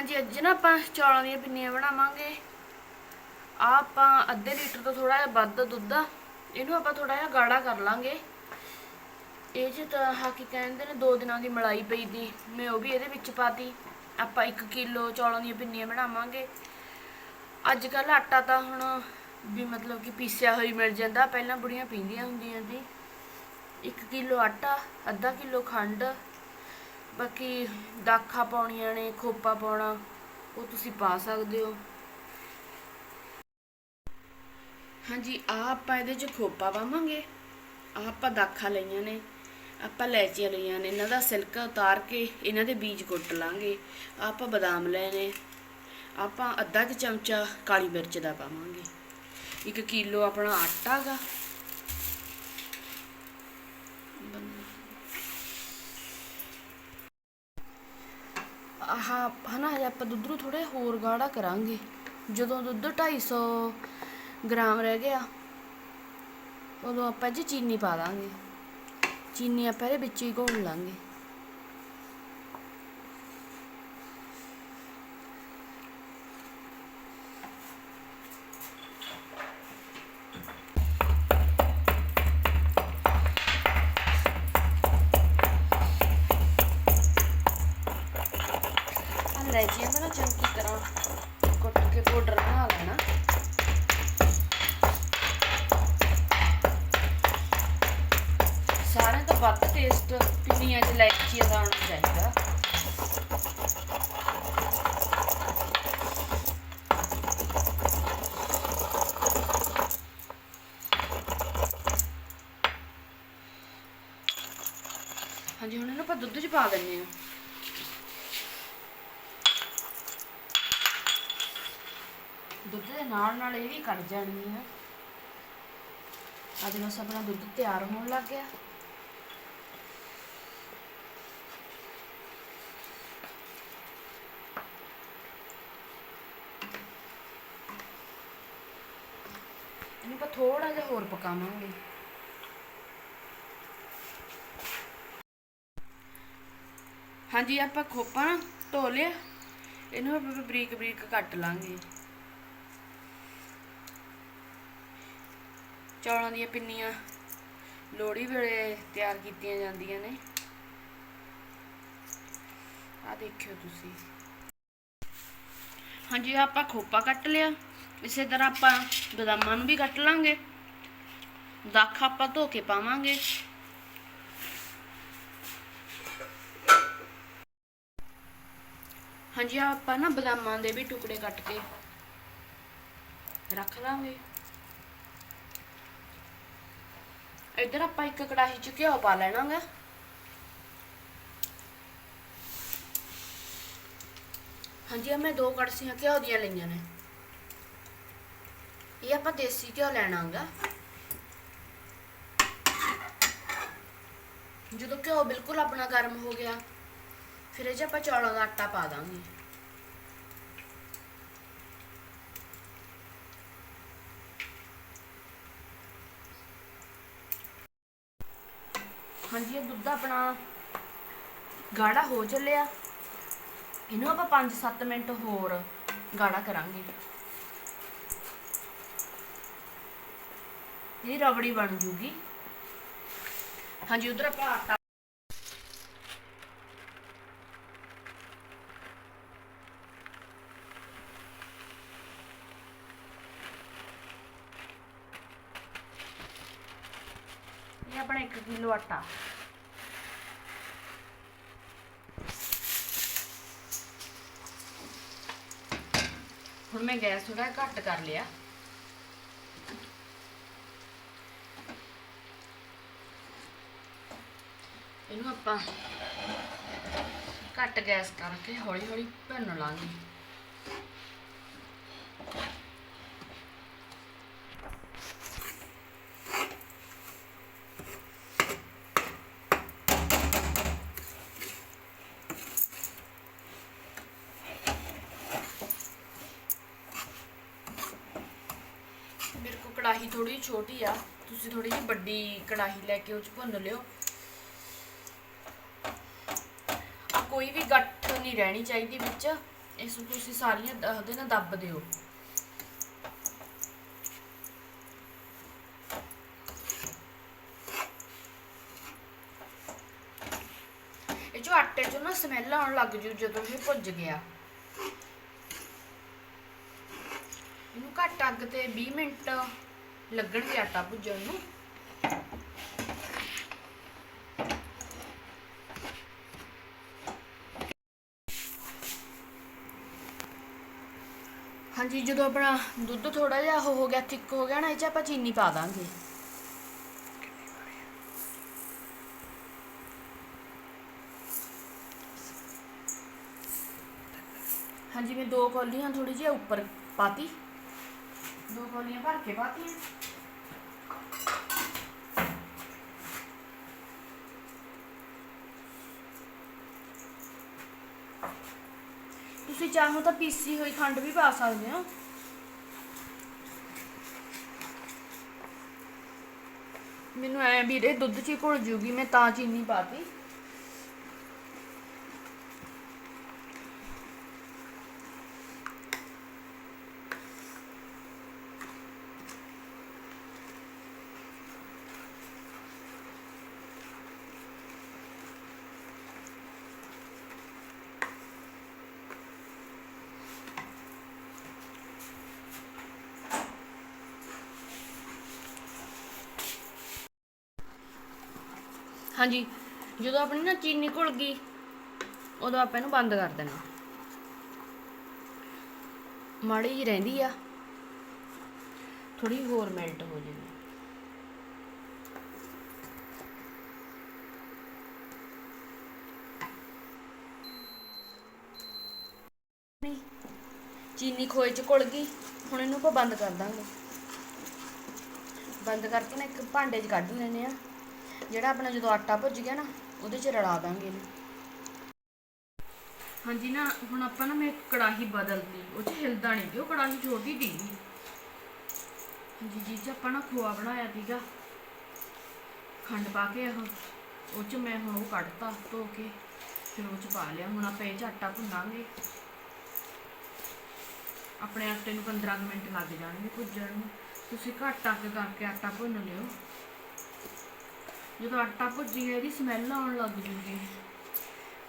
ਹਾਂਜੀ, ਅੱਜ ਨਾ ਆਪਾਂ ਚੌਲਾਂ ਦੀਆਂ ਪਿੰਨੀਆਂ ਬਣਾਵਾਂਗੇ। ਆ ਆਪਾਂ ਅੱਧੇ ਲੀਟਰ ਤੋਂ ਥੋੜਾ ਜਿਹਾ ਵੱਧ ਦੁੱਧ ਆ, ਇਹਨੂੰ ਆਪਾਂ ਥੋੜਾ ਜਿਹਾ ਗਾੜਾ ਕਰ ਲਾਂਗੇ। ਇਹ ਚ ਤਾਂ ਹਾਕੀ ਕਹਿੰਦੇ ਨੇ, ਦੋ ਦਿਨਾਂ ਦੀ ਮਲਾਈ ਪਈ ਦੀ, ਮੈਂ ਉਹ ਵੀ ਇਹਦੇ ਵਿੱਚ ਪਾਤੀ। ਆਪਾਂ 1 ਕਿਲੋ ਚੌਲਾਂ ਦੀਆਂ ਪਿੰਨੀਆਂ ਬਣਾਵਾਂਗੇ। ਅੱਜ ਕੱਲ ਆਟਾ ਤਾਂ ਹੁਣ ਵੀ ਮਤਲਬ ਕਿ ਪੀਸਿਆ ਹੋਈ ਮਿਲ ਜਾਂਦਾ, ਪਹਿਲਾਂ ਬੁੜੀਆਂ ਪੀਂਦੀਆਂ ਹੁੰਦੀਆਂ ਸੀ। 1 ਕਿਲੋ ਆਟਾ, ਅੱਧਾ ਕਿਲੋ ਖੰਡ ਬਾਕੀ ਦਾਖਾਂ ਪਾਉਣੀਆਂ ਨੇ, ਖੋਪਾ ਪਾਉਣਾ, ਉਹ ਤੁਸੀਂ ਪਾ ਸਕਦੇ ਹੋ। ਹਾਂਜੀ ਆ ਆਪਾਂ ਇਹਦੇ 'ਚ ਖੋਪਾ ਪਾਵਾਂਗੇ। ਆਹ ਆਪਾਂ ਦਾਖਾਂ ਲਈਆਂ ਨੇ, ਆਪਾਂ ਲੈਚੀਆਂ ਲਈਆਂ ਨੇ, ਇਹਨਾਂ ਦਾ ਸਿਲਕਾ ਉਤਾਰ ਕੇ ਇਹਨਾਂ ਦੇ ਬੀਜ ਕੁੱਟ ਲਾਂਗੇ। ਆਹ ਆਪਾਂ ਬਦਾਮ ਲਏ ਨੇ, ਆਪਾਂ ਅੱਧਾ ਕੁ ਚਮਚਾ ਕਾਲੀ ਮਿਰਚ ਦਾ ਪਾਵਾਂਗੇ। 1 ਕਿਲੋ ਆਪਣਾ ਆਟਾ ਗਾ। ਆਹ, ਹਨਾ ਹਜੇ ਆਪਾਂ ਦੁੱਧ ਨੂੰ ਥੋੜੇ ਹੋਰ ਗਾੜਾ ਕਰਾਂਗੇ। ਜਦੋਂ ਦੁੱਧ 250 ਗ੍ਰਾਮ ਰਹਿ ਗਿਆ, ਉਦੋਂ ਆਪਾਂ ਜੀ ਚੀਨੀ ਪਾ ਦਾਂਗੇ। ਚੀਨੀ ਆਪਾਂ ਇਹਦੇ ਵਿੱਚ ਹੀ ਘੋਲ ਲਾਂਗੇ। ਆ ਲੈਚੀਆਂ ਦਾ ਨਾ ਚੰਗੀ ਤਰ੍ਹਾਂ ਕੁੱਟ ਕੇ ਪਾਊਡਰ ਬਣਾ ਲੈਣਾ। ਸਾਰਿਆਂ ਤੋਂ ਵੱਧ ਟੇਸਟ ਪਿੰਨੀਆਂ 'ਚ ਲੈਚੀਆਂ ਦਾ ਆਉਣਾ ਚਾਹੀਦਾ। ਹਾਂਜੀ, ਹੁਣ ਇਹਨੂੰ ਆਪਾਂ ਦੁੱਧ 'ਚ ਪਾ ਦਿੰਨੇ ਆ ਦੁੱਧ ਦੇ ਨਾਲ ਨਾਲ ਇਹ ਵੀ ਕੱਢ ਜਾਣੀ ਹੈ ਅੱਜ ਬਸ ਆਪਣਾ ਦੁੱਧ ਤਿਆਰ ਹੋਣ ਲੱਗ ਗਿਆ। ਇਹਨੂੰ ਆਪਾਂ ਥੋੜਾ ਜਿਹਾ ਹੋਰ ਪਕਾਵਾਂਗੇ। ਹਾਂਜੀ, ਆਪਾਂ ਖੋਪਾ ਧੋ ਲਿਆ। ਇਹਨੂੰ ਆਪਾਂ ਬਰੀਕ ਬਰੀਕ ਕੱਟ ਲਾਂਗੇ। ਚੌਲਾਂ ਦੀਆਂ ਪਿੰਨੀਆਂ ਲੋਹੜੀ ਵੇਲੇ ਤਿਆਰ ਕੀਤੀਆਂ ਜਾਂਦੀਆਂ ਨੇ। ਆ ਦੇਖਿਓ ਤੁਸੀਂ। ਹਾਂਜੀ ਆਪਾਂ ਖੋਪਾ ਕੱਟ ਲਿਆ। ਇਸੇ ਤਰ੍ਹਾਂ ਆਪਾਂ ਬਦਾਮਾਂ ਨੂੰ ਵੀ ਕੱਟ ਲਾਂਗੇ। ਦਾਖਾ ਆਪਾਂ ਧੋ ਕੇ ਪਾਵਾਂਗੇ। ਹਾਂਜੀ ਆਪਾਂ ਨਾ ਬਦਾਮਾਂ ਦੇ ਵੀ ਟੁਕੜੇ ਕੱਟ ਕੇ ਰੱਖ ਲਾਂਗੇ। ਇੱਧਰ ਆਪਾਂ ਇੱਕ ਕੜਾਹੀ 'ਚ ਘਿਓ ਪਾ ਲੈਣਾਗਾ। ਹਾਂਜੀ ਆ ਮੈਂ ਦੋ ਕੜਛੀਆਂ ਘਿਓ ਦੀਆਂ ਲਈਆਂ ਨੇ। ਇਹ ਆਪਾਂ ਦੇਸੀ ਘਿਓ ਲੈਣਾਗਾ। ਜਦੋਂ ਘਿਓ ਬਿਲਕੁਲ ਆਪਣਾ ਗਰਮ ਹੋ ਗਿਆ, ਫਿਰ ਇਹ 'ਚ ਆਪਾਂ ਚੌਲਾਂ ਦਾ ਆਟਾ ਪਾ ਦਾਂਗੇ। ਹਾਂਜੀ, ਇਹ ਦੁੱਧ ਆਪਣਾ ਗਾੜਾ ਹੋ ਚੱਲਿਆ। ਇਹਨੂੰ ਆਪਾਂ 5-7 ਮਿੰਟ ਹੋਰ ਗਾੜਾ ਕਰਾਂਗੇ। ਇਹ ਰਬੜੀ ਬਣ ਜੂਗੀ। ਹਾਂਜੀ, ਉਧਰ ਆਪਾਂ ਆਟਾ ਆਪਣਾ 1 ਕਿਲੋ ਆਟਾ। ਹੁਣ ਮੈਂ ਗੈਸ ਥੋੜਾ ਘੱਟ ਕਰ ਲਿਆ। ਇਹਨੂੰ ਆਪਾਂ ਘੱਟ ਗੈਸ ਕਰਕੇ ਹੌਲੀ ਹੌਲੀ ਭੁੰਨ ਲਾਂਗੇ ਮੇਰੇ ਕੋ ਕੜਾਹੀ ਥੋੜੀ ਛੋਟੀ ਆ, ਤੁਸੀਂ ਥੋੜੀ ਜਿਹੀ ਵੱਡੀ ਕੜਾਹੀ ਲੈ ਕੇ ਉਹ ਚ ਭੁੰਨ ਲਿਓ। ਆ ਕੋਈ ਵੀ ਗੱਠ ਨਹੀਂ ਰਹਿਣੀ ਚਾਹੀਦੀ ਵਿੱਚ, ਇਸ ਨੂੰ ਤੁਸੀਂ ਸਾਰੀਆਂ ਉਹਦੇ ਨਾਲ ਦੱਬ ਦਿਓ। ਇਹ ਜੋ ਆਟੇ ਚੋਂ ਨਾ ਸਮੈਲ ਆਉਣ ਲੱਗ ਜੂ ਜਦੋਂ ਇਹ ਭੁੱਜ ਗਿਆ। ਇਹਨੂੰ ਘੱਟ ਅੱਗ ਤੇ 20 ਮਿੰਟ ਲੱਗਣਗੇ ਆਟਾ ਭੁੱਜਣ ਨੂੰ ਹਾਂਜੀ, ਜਦੋਂ ਆਪਣਾ ਦੁੱਧ ਥੋੜਾ ਜਿਹਾ ਹੋ ਗਿਆ, ਥਿੱਕ ਹੋ ਗਿਆ ਨਾ, ਇਹ ਚ ਆਪਾਂ ਚੀਨੀ ਪਾ ਦਾਂਗੇ। ਹਾਂਜੀ, ਮੈਂ ਦੋ ਕੌਲੀਆਂ ਥੋੜੀ ਜਿਹੀ ਉੱਪਰ ਪਾਤੀ। ਦੋ ਕੌਲੀਆਂ ਭਰ ਕੇ ਪਾਤੀਆਂ। ਚਾਹੋ ਤਾਂ ਪੀਸੀ ਹੋਈ ਖੰਡ ਵੀ ਪਾ ਸਕਦੇ ਹੋ। ਮੈਨੂੰ ਐ ਵੀਰੇ ਦੁੱਧ ਚ ਹੀ ਘੁਲ ਜੂਗੀ, ਮੈਂ ਤਾਂ ਚੀਨੀ ਪਾਤੀ। ਹਾਂਜੀ, ਜਦੋਂ ਆਪਣੀ ਨਾ ਚੀਨੀ ਘੁਲ ਗਈ, ਉਦੋਂ ਆਪਾਂ ਇਹਨੂੰ ਬੰਦ ਕਰ ਦੇਣਾ। ਮਾੜੀ ਜਿਹੀ ਰਹਿੰਦੀ ਆ। ਥੋੜੀ ਹੋਰ ਮੈਲਟ ਹੋ ਜਾਵੇ ਚੀਨੀ ਖੋਏ ਚ ਘੁਲ ਗਈ, ਹੁਣ ਇਹਨੂੰ ਆਪਾਂ ਬੰਦ ਕਰ ਦਾਂਗੇ। ਬੰਦ ਕਰਕੇ ਨਾ ਇੱਕ ਭਾਂਡੇ 'ਚ ਕੱਢ ਲੈਨੇ ਆ। ਜਿਹੜਾ ਆਪਣਾ ਜਦੋਂ ਆਟਾ ਭੁੱਜ ਗਿਆ ਨਾ, ਉਹਦੇ 'ਚ ਰਲਾ ਦਾਂਗੇ ਇਹਨੂੰ। ਹਾਂਜੀ ਨਾ, ਹੁਣ ਆਪਾਂ ਨਾ ਮੈਂ ਕੜਾਹੀ ਬਦਲਦੀ ਉਹ 'ਚ ਹਿਲਦਾ ਨਹੀਂ ਉਹ ਕੜਾਹੀ ਛੋਟੀ ਦੀ ਹਾਂਜੀ ਜੀ ਚ ਆਪਾਂ ਨਾ ਖੋਆ ਬਣਾਇਆ ਸੀਗਾ, ਖੰਡ ਪਾ ਕੇ ਉਹ ਉਹ 'ਚ ਮੈਂ ਹੁਣ ਉਹ ਕੱਢਤਾ, ਧੋ ਕੇ, ਫਿਰ ਉਹ 'ਚ ਪਾ ਲਿਆ। ਹੁਣ ਆਪਾਂ ਇਹ 'ਚ ਆਟਾ ਭੁੰਨਾਂਗੇ। ਆਪਣੇ ਆਟੇ ਨੂੰ 15 ਕੁ ਮਿੰਟ ਲੱਗ ਜਾਣਗੇ ਭੁੱਜਣ ਨੂੰ। ਤੁਸੀਂ ਘੱਟ ਅੱਗ ਕਰਕੇ ਆਟਾ ਭੁੰਨ ਲਿਓ। ਜਦੋਂ ਆਟਾ ਭੁੱਜ ਇਹਦੀ ਸਮੈਲ ਆਉਣ ਲੱਗ ਜੂਗੀ।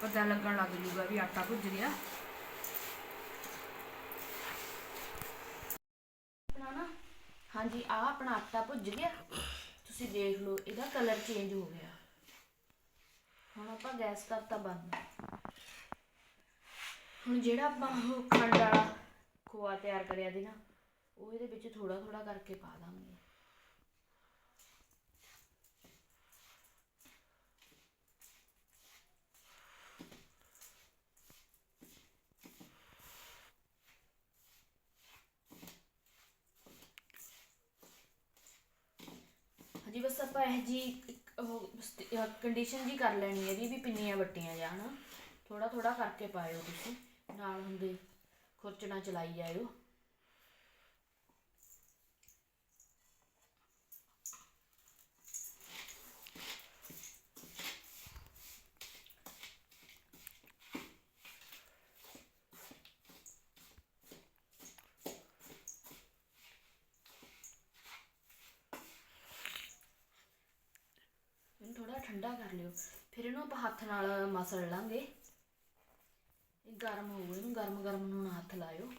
ਪਤਾ ਲੱਗਣ ਲੱਗ ਜੂਗਾ ਵੀ ਆਟਾ ਭੁੱਜ ਗਿਆ। ਆਪਣਾ ਹਾਂਜੀ ਆ ਆਪਣਾ ਆਟਾ ਭੁੱਜ ਗਿਆ। ਤੁਸੀਂ ਦੇਖ ਲਓ, ਇਹਦਾ ਕਲਰ ਚੇਂਜ ਹੋ ਗਿਆ। ਹੁਣ ਆਪਾਂ ਗੈਸ ਕਰਤਾ ਬੰਦ। ਹੁਣ ਜਿਹੜਾ ਆਪਾਂ ਉਹ ਖੰਡ ਵਾਲਾ ਖੋਆ ਤਿਆਰ ਕਰਿਆ ਦੀ ਨਾ, ਉਹ ਇਹਦੇ ਵਿੱਚ ਥੋੜਾ ਥੋੜਾ ਕਰਕੇ ਪਾ ਦਾਂਗੇ। ਜੀ, ਬਸ ਆਪਾਂ ਇਹ ਜੀ ਇੱਕ ਉਹ ਕੰਡੀਸ਼ਨ ਜੀ ਕਰ ਲੈਣੀ ਹੈ ਜੀ ਵੀ ਪਿੰਨੀਆਂ ਵੱਟੀਆਂ ਜਾਣ। ਥੋੜਾ ਥੋੜਾ ਕਰਕੇ ਪਾਇਓ ਤੁਸੀਂ। ਨਾਲ ਹੁੰਦੇ ਖੁਰਚਣਾ ਚਲਾਈ ਜਾਇਓ ਇਹਨੂੰ ਥੋੜਾ ਠੰਡਾ ਕਰ ਲਿਓ। ਫਿਰ ਇਹਨੂੰ ਆਪਾਂ ਹੱਥ ਨਾਲ ਮਸਲ ਲਾਂਗੇ। ਇਹ ਗਰਮ ਹੋਊ, ਇਹਨੂੰ ਗਰਮ ਗਰਮ ਨੂੰ ਨਾ ਹੱਥ ਲਾਇਓ।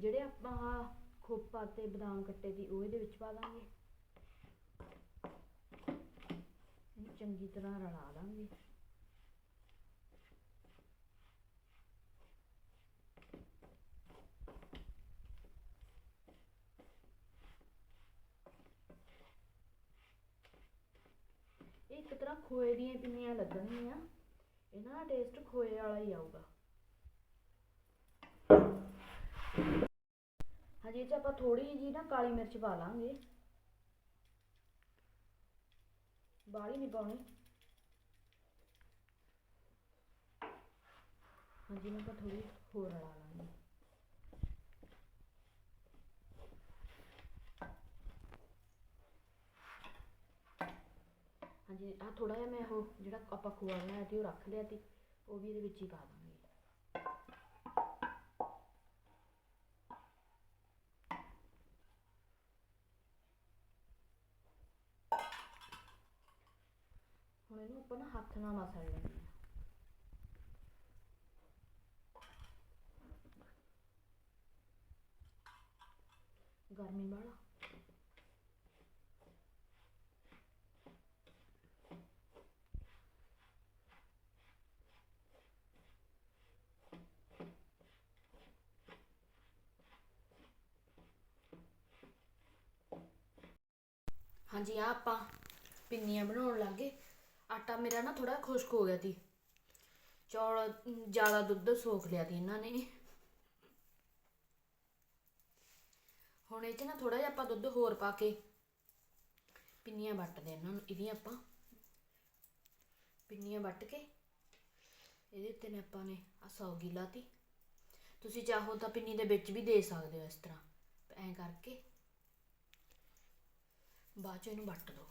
ਜਿਹੜੇ ਆਪਾਂ ਆਹ ਖੋਪਾ ਤੇ ਬਦਾਮ ਕੱਟੇ ਦੀ, ਉਹ ਇਹਦੇ ਵਿੱਚ ਪਾ ਦਾਂਗੇ। ਇਹਨੂੰ ਚੰਗੀ ਤਰ੍ਹਾਂ ਰਲਾ ਦਾਂਗੇ। ਇਹ ਇੱਕ ਤਰ੍ਹਾਂ ਖੋਏ ਦੀਆਂ ਪਿੰਨੀਆਂ ਲੱਗਣਗੀਆਂ। ਇਹਨਾਂ ਦਾ ਟੇਸਟ ਖੋਏ ਵਾਲਾ ਹੀ ਆਊਗਾ। ਹਾਂਜੀ ਇਹ ਚ ਆਪਾਂ ਥੋੜੀ ਜੀ ਨਾ ਕਾਲੀ ਮਿਰਚ ਪਾ ਲਾਂਗੇ। ਬਾਹਲੀ ਨਹੀਂ ਪਾਉਣੀ। ਹਾਂਜੀ ਨਾ ਆਪਾਂ ਥੋੜੀ ਹੋਰ ਰਲਾ ਲਾਂਗੇ। ਹਾਂਜੀ ਆ ਥੋੜਾ ਜਿਹਾ ਮੈਂ ਉਹ ਜਿਹੜਾ ਆਪਾਂ ਖੋਆ ਬਣਾਇਆ ਸੀ ਉਹ ਰੱਖ ਲਿਆ ਸੀ, ਉਹ ਵੀ ਇਹਦੇ ਵਿੱਚ ਹੀ ਪਾ ਦਾਂਗੇ। ਹੁਣ ਇਹਨੂੰ ਆਪਾਂ ਹੱਥ ਨਾਲ ਮਸਲ ਲੈਂਦੇ ਗਰਮੀ ਵਾਲਾ ਹਾਂਜੀ ਆ ਆਪਾਂ ਪਿੰਨੀਆਂ ਬਣਾਉਣ ਲੱਗੇ ਆਟਾ ਮੇਰਾ ਨਾ ਥੋੜਾ ਖੁਸ਼ਕ ਹੋ ਗਿਆ ਸੀ। ਚੌਲ ਜ਼ਿਆਦਾ ਦੁੱਧ ਸੋਖ ਲਿਆ ਸੀ ਇਹਨਾਂ ਨੇ। ਹੁਣ ਇਹ ਚ ਨਾ ਥੋੜਾ ਜਿਹਾ ਆਪਾਂ ਦੁੱਧ ਹੋਰ ਪਾ ਕੇ ਪਿੰਨੀਆਂ ਵੱਟਦੇ ਇਹਨਾਂ ਨੂੰ, ਇਹਦੀਆਂ ਆਪਾਂ। ਪਿੰਨੀਆਂ ਵੱਟ ਕੇ ਇਹਦੇ ਉੱਤੇ ਨੇ ਆਪਾਂ ਨੇ ਆ ਸੌਗੀ ਲਾਤੀ। ਤੁਸੀਂ ਚਾਹੋ ਤਾਂ ਪਿੰਨੀ ਦੇ ਵਿੱਚ ਵੀ ਦੇ ਸਕਦੇ ਹੋ ਇਸ ਤਰ੍ਹਾਂ। ਐਂ ਕਰਕੇ ਬਾਅਦ ਚ ਇਹਨੂੰ ਵੱਟ ਦੋ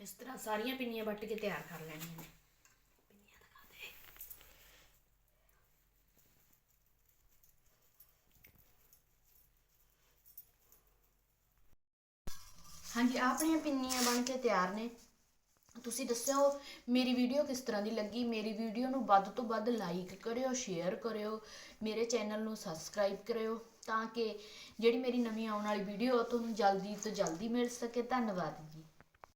ਇਸ ਤਰ੍ਹਾਂ ਸਾਰੀਆਂ ਪਿੰਨੀਆਂ ਵੱਟ ਕੇ ਤਿਆਰ ਕਰ ਲੈਣੀਆਂ ਨੇ। ਪਿੰਨੀਆਂ ਦਿਖਾ ਦੇ ਹਾਂਜੀ, ਆਹ ਆਪਣੀਆਂ ਪਿੰਨੀਆਂ ਬਣ ਕੇ ਤਿਆਰ ਨੇ। ਤੁਸੀਂ ਦੱਸਿਓ, ਮੇਰੀ ਵੀਡੀਓ ਕਿਸ ਤਰ੍ਹਾਂ ਦੀ ਲੱਗੀ? ਮੇਰੀ ਵੀਡੀਓ ਨੂੰ ਵੱਧ ਤੋਂ ਵੱਧ ਲਾਈਕ ਕਰਿਓ ਸ਼ੇਅਰ ਕਰਿਓ, ਮੇਰੇ ਚੈਨਲ ਨੂੰ ਸਬਸਕ੍ਰਾਈਬ ਕਰਿਓ, ਤਾਂ ਕਿ ਜਿਹੜੀ ਮੇਰੀ ਨਵੀਂ ਆਉਣ ਵਾਲੀ ਵੀਡੀਓ ਤੁਹਾਨੂੰ ਜਲਦੀ ਤੋਂ ਜਲਦੀ ਮਿਲ ਸਕੇ। ਧੰਨਵਾਦ